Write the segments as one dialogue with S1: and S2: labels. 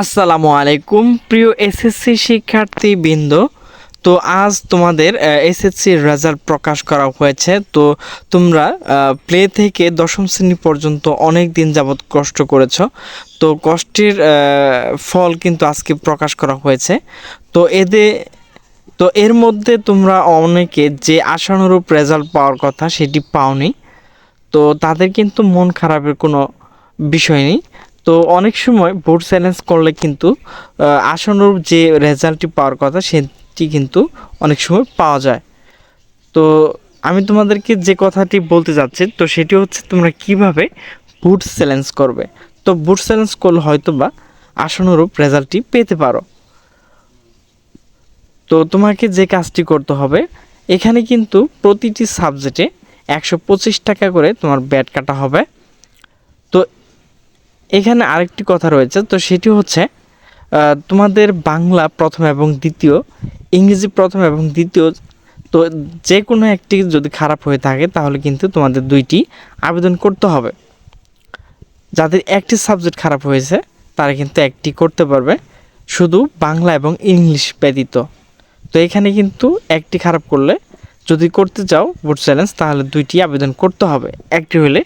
S1: আসসালামু আলাইকুম, প্রিয় এসএসসি শিক্ষার্থী বৃন্দ তো আজ তোমাদের এসএসসির রেজাল্ট প্রকাশ করা হয়েছে। তো তোমরা প্লে থেকে দশম শ্রেণি পর্যন্ত অনেক দিন যাবৎ কষ্ট করেছ। তো কষ্টের ফল কিন্তু আজকে প্রকাশ করা হয়েছে। তো এদের তো এর মধ্যে তোমরা অনেকে যে আশানুরূপ রেজাল্ট পাওয়ার কথা সেটি পাওনি। তো তাদের কিন্তু মন খারাপের কোনো বিষয় নেই। তো অনেক সময় বোর্ড চ্যালেঞ্জ করলে কিন্তু আহ, আশানুরূপ যে রেজাল্টটি পাওয়ার কথা সেটি কিন্তু অনেক সময় পাওয়া যায়। তো আমি তোমাদেরকে যে কথাটি বলতে যাচ্ছি তো সেটি হচ্ছে তোমরা কীভাবে বুট চ্যালেঞ্জ করবে? তো বুট চ্যালেঞ্জ করলে হয়তো বা আশানুরূপ রেজাল্টটি পেতে পারো। তো তোমাকে যে কাজটি করতে হবে এখানে কিন্তু প্রতিটি সাবজেক্টে একশো পঁচিশ টাকা করে তোমার ব্যাট কাটা হবে। তো এখানে আরেকটি কথা রয়েছে, তো সেটি হচ্ছে তোমাদের বাংলা প্রথম এবং দ্বিতীয়, ইংরেজি প্রথম এবং দ্বিতীয়, তো যে কোনো একটি যদি খারাপ হয়ে থাকে, তাহলে কিন্তু তোমাদের দুইটি আবেদন করতে হবে। যাদের একটি সাবজেক্ট খারাপ হয়েছে, তারা কিন্তু একটি করতে পারবে, শুধু বাংলা এবং ইংলিশ ব্যতীত। তো এখানে কিন্তু একটি খারাপ করলে যদি করতে চাও, ভোট চ্যালেঞ্জ, তাহলে দুইটি আবেদন করতে হবে। একটি হলে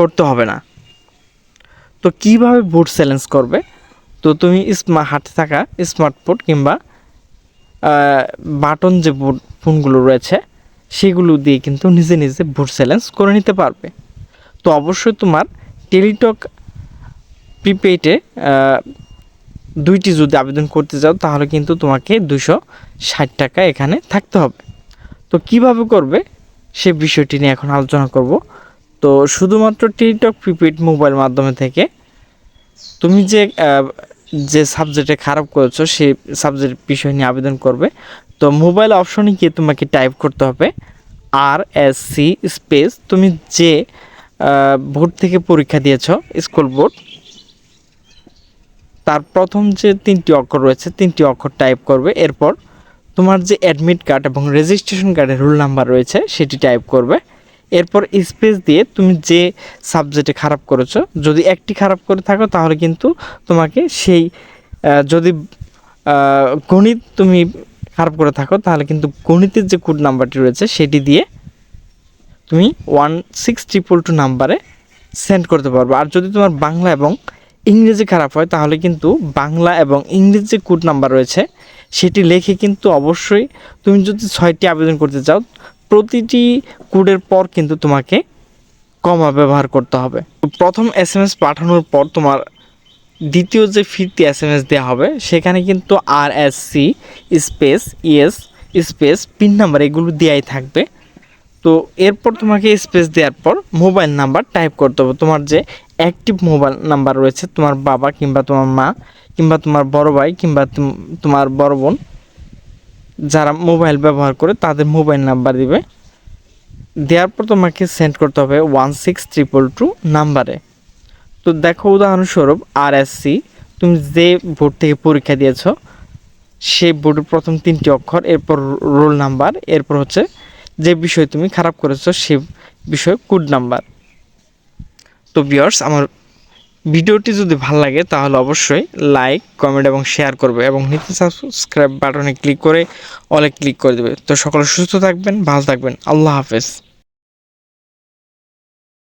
S1: করতে হবে না। তো কীভাবে ভোট চ্যালেঞ্জ করবে? তো তুমি স্মা হাতে থাকা স্মার্টফোন কিংবা বাটন যে বোর্ড ফোনগুলো রয়েছে, সেগুলো দিয়ে কিন্তু নিজে নিজে ভোট চ্যালেঞ্জ করে নিতে পারবে। তো অবশ্যই তোমার টেলিটক প্রিপেইডে দুইটি যদি আবেদন করতে যাও, তাহলে কিন্তু তোমাকে দুশো ষাট টাকা এখানে থাকতে হবে। তো কীভাবে করবে, সে বিষয়টি নিয়ে এখন আলোচনা করব। তো শুধুমাত্র টেলিটক প্রিপেড মোবাইল মাধ্যমে থেকে তুমি যে যে সাবজেক্টে খারাপ করেছ সেই সাবজেক্ট বিষয় নিয়ে আবেদন করবে। তো মোবাইল অপশনে গিয়ে তোমাকে টাইপ করতে হবে আর এস সি স্পেস তুমি যে বোর্ড থেকে পরীক্ষা দিয়েছ স্কুল বোর্ড তার প্রথম যে তিনটি অক্ষর রয়েছে, তিনটি অক্ষর টাইপ করবে। এরপর তোমার যে অ্যাডমিট কার্ড এবং রেজিস্ট্রেশন কার্ডের রোল নাম্বার রয়েছে, সেটি টাইপ করবে। এরপর স্পেস দিয়ে তুমি যে সাবজেক্টে খারাপ করেছ, যদি একটি খারাপ করে থাকো, তাহলে কিন্তু তোমাকে সেই যদি গণিত তুমি খারাপ করে থাকো, তাহলে কিন্তু গণিতের যে কোড নাম্বারটি রয়েছে, সেটি দিয়ে তুমি ওয়ান সিক্স ট্রিপল টু নাম্বারে সেন্ড করতে পারবে। আর যদি তোমার বাংলা এবং ইংরেজি খারাপ হয়, তাহলে কিন্তু বাংলা এবং ইংরেজি যে কোড নাম্বার রয়েছে, সেটি লিখে কিন্তু অবশ্যই তুমি যদি ছয়টি আবেদন করতে চাও প্রতিটি কোডের পর কিন্তু তোমাকে কমা ব্যবহার করতে হবে। প্রথম এস এম এস পাঠানোর পর তোমার দ্বিতীয় যে ফিরতি এস এম এস দেওয়া হবে, সেখানে কিন্তু আর S C space ES space PIN number এগুলো দেওয়াই থাকবে। তো এরপর তোমাকে স্পেস দেওয়ার পর মোবাইল নাম্বার টাইপ করতে হবে। তোমার যে অ্যাক্টিভ মোবাইল নাম্বার রয়েছে, তোমার বাবা কিংবা তোমার মা, কিংবা তোমার বড় ভাই কিংবা তোমার বড় বোন যারা মোবাইল ব্যবহার করে তাদের মোবাইল নাম্বার দিবে। দেওয়ার পর তোমাকে সেন্ড করতে হবে ওয়ান সিক্স ট্রিপল টু নাম্বারে তো দেখো উদাহরণস্বরূপ আর তুমি যে বোর্ড থেকে পরীক্ষা দিয়েছ সেই বোর্ডের প্রথম তিনটি অক্ষর, এরপর রোল নাম্বার এরপর হচ্ছে যে বিষয় তুমি খারাপ করেছ, সে বিষয় কোড নাম্বার তো বিয়ার্স আমার ভিডিওটি যদি ভালো লাগে, তাহলে অবশ্যই লাইক কমেন্ট এবং শেয়ার করবে এবং নিচে সাবস্ক্রাইব বাটনে ক্লিক করে অলে ক্লিক করে দেবে। তো সকলে সুস্থ থাকবেন, ভালো থাকবেন। আল্লাহ হাফেজ।